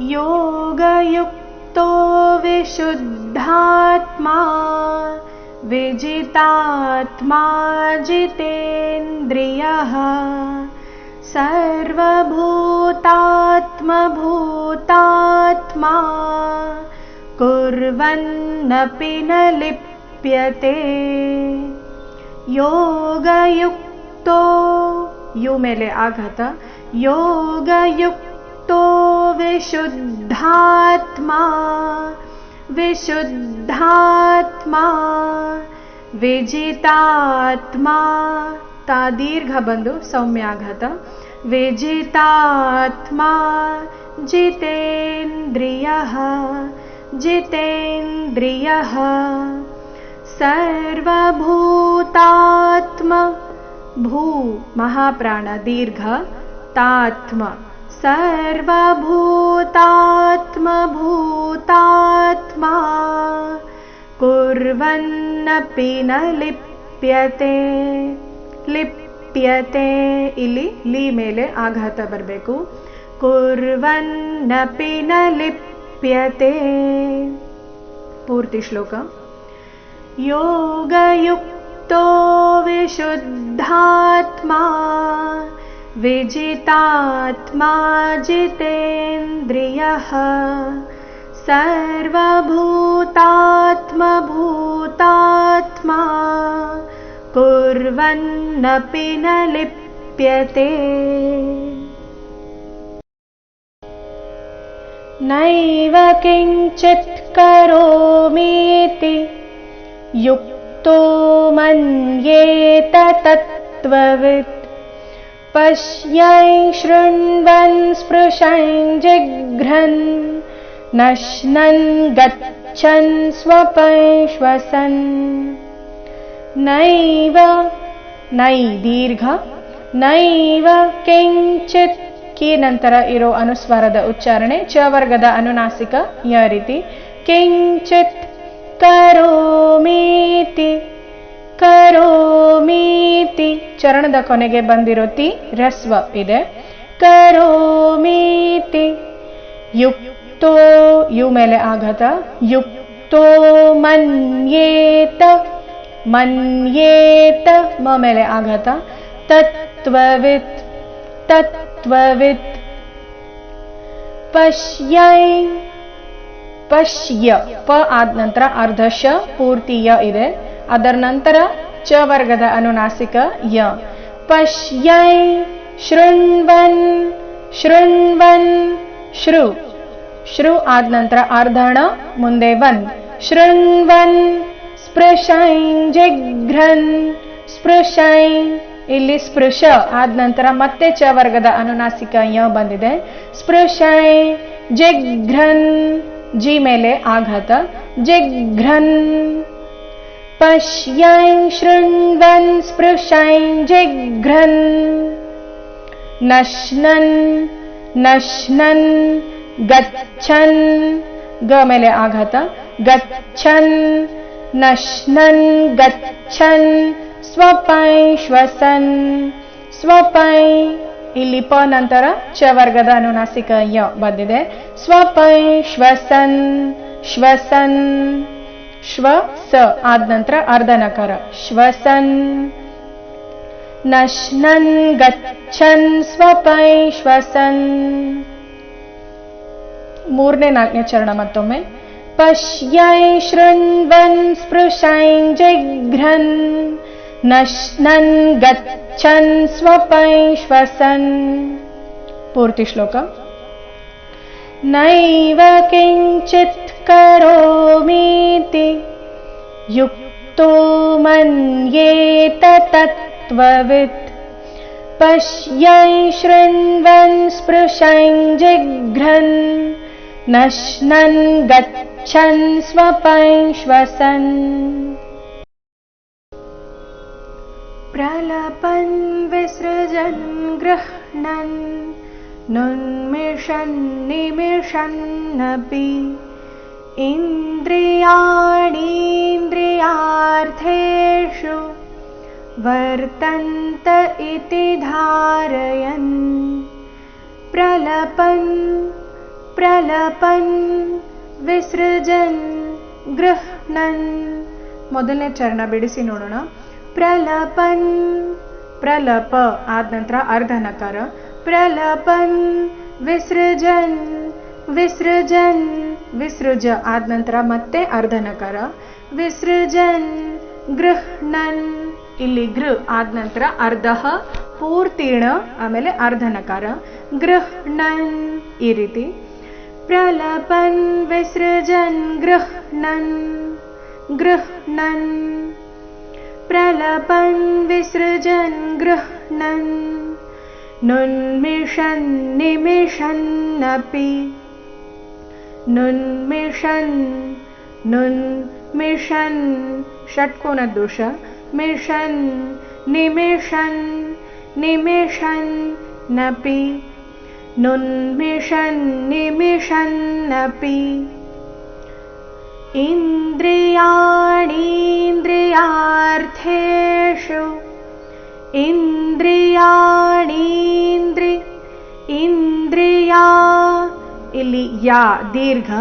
योगयुक्तो विशुद्धात्मा विजितात्मा जितेन्द्रियः। सर्वभूतात्मभूतात्मा कुर्वन्नपि न लिप्यते। योगयुक्तो यु मेले आघत। योगयुक्तो विशुद्धात्मा विशुद्धात्मा विजितात्मा। ता दीर्घबन्धु सौम्याघत विजितात्मा जितेन्द्रियः जितेन्द्रियः। सर्वभूतात्म भू महाप्राण दीर्घ तात्म सर्वभूतात्मभूतात्मा कुर्वन्नपि न लिप्यते। लिप्यते इलि लि मेले आघात बरबेकु। कुर्वन्नपि न लिप्यते। पूर्ति श्लोक। योगयुक्तो विशुद्धात्मा विजितात्मा जितेन्द्रियः सर्वभूतात्मभूतात्मा कुर्वन्नपि न लिप्यते। नैव किञ्चित् करोमीति युक्तो मन्येत तत्त्ववित् पश्यै शृण्वन् स्पृशन् जिघ्रन् नश्नन् गच्छन् स्वपश्वसन् नैव नै दीर्घ नैव किञ्चित् ಕಿ ನಂತರ ಇರೋ ಅನುಸ್ವಾರದ ಉಚ್ಚಾರಣೆ ಚ ವರ್ಗದ ಅನುನಾಸಿಕ ಯ ರೀತಿ ಕಿಂಚಿತ್ ಕರೋಮೀತಿ ಕರೋಮೀತಿ. ಚರಣದ ಕೊನೆಗೆ ಬಂದಿರೋ ತಿ ರಸ್ವ ಇದೆ. ಕರೋಮೀತಿ. ಯುಕ್ತೋ, ಯು ಮೇಲೆ ಆಘಾತ. ಯುಕ್ತೋ ಮನ್ಯೇತ. ಮನ್ಯೇತ, ಮ ಮೇಲೆ ಆಘಾತ. ತತ್ವವಿತ್ ತತ್ವವಿತ್. ಪಶ್ಯೈ, ಪಶ್ಯ. ಪ ಆದ ನಂತರ ಅರ್ಧ ಶ ಪೂರ್ತಿಯ ಇದೆ. ಅದರ ನಂತರ ಚ ವರ್ಗದ ಅನುನಾಸಿಕ ಯ. ಪಶ್ಯೈ ಶೃಣ್ವನ್ ಶೃಣ್ವನ್, ಶೃ. ಶೃ ಆದ ನಂತರ ಅರ್ಧಣ ಮುಂದೆ ವನ್. ಶೃಣ್ವನ್ ಸ್ಪೃಶೈನ್ ಜಿಘ್ರನ್ ಸ್ಪೃಶೈನ್ ಇಲ್ಲಿ ಸ್ಪೃಶ ಆದ ನಂತರ ಮತ್ತೆ ಚ ವರ್ಗದ ಅನುನಾಸಿಕ ಯ ಬಂದಿದೆ. ಸ್ಪೃಶೈ ಜಿಘ್ರನ್, ಜಿ ಮೇಲೆ ಆಘಾತ. ಜಿಘ್ರನ್. ಪಶ್ಯೈ ಶೃಣ್ವನ್ ಸ್ಪೃಶೈ ಜಿಘ್ರನ್ ನಶ್ನನ್ ನಶ್ನನ್ ಗಚ್ಚನ್ ಗ ಮೇಲೆ ಆಘಾತ ಗಚ್ಚನ್ ನಶ್ನನ್ ಗಚ್ಚನ್ ಸ್ವಪೈ ಶ್ವಸನ್। ಸ್ವಪೈ ಇಲ್ಲಿ ಪ ನಂತರ ಚ ವರ್ಗದ ಅನುನಾಸಿಕ ಯ ಬಂದಿದೆ. ಸ್ವಪೈ ಶ್ವಸನ್ ಶ್ವಸನ್। ಶ್ವ ಸ ಆದ ನಂತರ ಅರ್ಧ ನಕಾರ ಶ್ವಸನ್ ನಶ್ನನ್ ಗಚ್ಚನ್ ಸ್ವಪೈ ಶ್ವಸನ್ ಮೂರನೇ ನಾಲ್ಕನೇ ಚರಣ ಮತ್ತೊಮ್ಮೆ ಪಶ್ಯೈ ಶೃಣ್ವನ್ ಸ್ಪೃಶೈನ್ ಜಿಘ್ರನ್ ನಶ್ನನ್ ಗಚ್ಚನ್ ಸ್ವಪೈ ಶ್ವಸನ್ ಪೂರ್ತಿ ಶ್ಲೋಕ ನೈವ ಕಿಂಚಿತ್ करोमीति युक्तो मन्येत तत्त्ववित् पश्यञ्शृण्वन् स्पृशन् जिघ्रन् नश्नन् गच्छन् स्वपञ्श्वसन् प्रलपन् विसृजन् गृह्णन् नुन्मिषन् निमिषन्नपि इन्द्रियाणीन्द्रियार्थेषु वर्तन्त इति धारयन् प्रलपन् ಪ್ರಲಪನ್ ವಿಸೃಜನ್ ಗೃಹ್ಣನ್ ಮೊದಲನೇ ಚರಣ ಬಿಡಿಸಿ ನೋಡೋಣ ಪ್ರಲಪನ್ ಪ್ರಲಪ ಆದ ನಂತರ ಅರ್ಧ ನಕಾರ ಪ್ರಲಪನ್ ವಿಸೃಜನ್ ವಿಸೃಜನ್, ವಿಸೃಜ ಆದ ನಂತರ ಮತ್ತೆ ಅರ್ಧ ನಕಾರ ವಿಸೃಜನ್, ಗೃಹ್ಣನ್, ಇಲ್ಲಿ ಗೃ ಆದ ನಂತರ ಅರ್ಧ ಪೂರ್ತಿಣ ಆಮೇಲೆ ಅರ್ಧ ನಕಾರ ಗೃಹ್ಣನ್ ಈ ರೀತಿ. ಪ್ರಲಪನ್, ವಿಸೃಜನ್, ಗೃಹ್ಣನ್ ಗೃಹ್ಣನ್. ಪ್ರಲಪನ್, ವಿಸೃಜನ್, ಗೃಹ್ಣನ್. ನುನ್ಮಿಷನ್, ನಿಮಿಷನ್ನಪಿ. नुन्मिषन् नुन्मिषन् षट्कोणदोष मिषन् निमिषन् निमिषन्नपि नुन्मिषन् निमिषन्नपि इन्द्रियाणीन्द्रियार्थेषु इन्द्रियाणीन्द्रि ಇಲ್ಲಿ ಯಾ ದೀರ್ಘ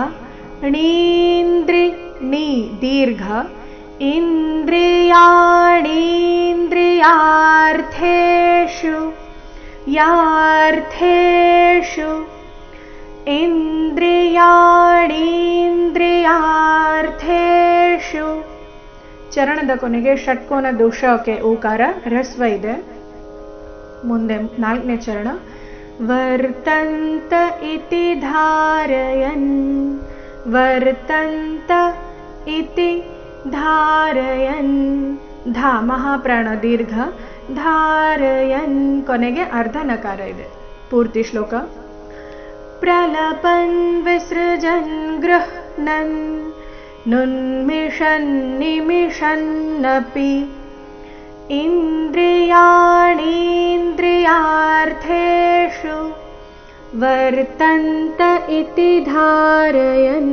ಣೀಂದ್ರಿ ಣಿ ದೀರ್ಘ ಇಂದ್ರಿಯಾಣೀಂದ್ರಿಯಾರ್ಥೇಷು ಯಾರ್ಥೇಷು ಇಂದ್ರಿಯಾಣೀಂದ್ರಿಯಾರ್ಥೇಷು ಚರಣದ ಕೊನೆಗೆ ಷಟ್ಕೋನ ದೋಷಕ್ಕೆ ಓಕಾರ ಹ್ರಸ್ವ ಇದೆ ಮುಂದೆ ನಾಲ್ಕನೇ ಚರಣ ವರ್ತಂತ ಇತಿ ಧಾರಯನ್ ವರ್ತಂತ ಇತಿ ಧಾರಯನ್ ಧಾ ಮಹಾಪ್ರಾಣ ದೀರ್ಘ ಧಾರಯನ್ ಕೊನೆಗೆ ಅರ್ಧ ನಕಾರ ಇದೆ ಪೂರ್ತಿ ಶ್ಲೋಕ ಪ್ರಲಪನ್ ವಿಸೃಜನ್ ಗೃಹ್ಣನ್ ನುನ್ಮಿಷನ್ ನಿಮಿಷನ್ನಪಿ इन्द्रियाणीन्द्रियार्थेषु वर्तन्त इति धारयन्